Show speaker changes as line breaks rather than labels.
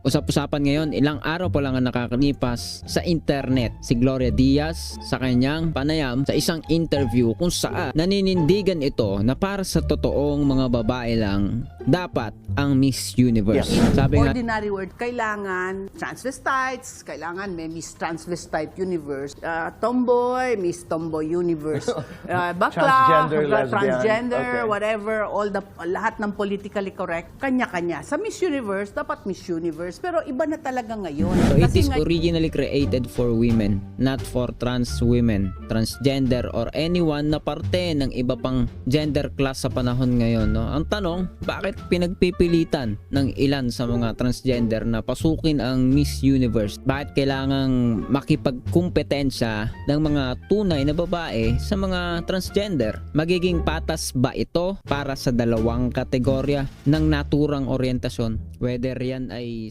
Usap-usapan ngayon, ilang araw pa lang ang nakakalipas sa internet. Si Gloria Diaz sa kanyang panayam sa isang interview kung saan naninindigan ito na para sa totoong mga babae lang dapat ang Miss Universe.
Yes.
Sabi nga,
ordinary word, kailangan transvestites, kailangan may Miss Transvestite Universe, uh, tomboy, Miss Tomboy Universe, uh, bakla,
Transgender,
transgender,
Okay.
whatever, all the lahat ng politically correct, kanya-kanya. Sa Miss Universe, dapat Miss Universe, pero iba na talaga ngayon.
So it
Kasi
is
nga-
originally created for women, not for trans women, transgender or anyone na parte ng iba pang gender class sa panahon ngayon. No? Ang tanong, bakit pinagpipilitan ng ilan sa mga transgender na pasukin ang Miss Universe? Bakit kailangang makipagkumpetensya ng mga tunay na babae sa mga transgender? Magiging patas ba ito para sa dalawang kategorya ng naturang orientasyon? Whether yan ay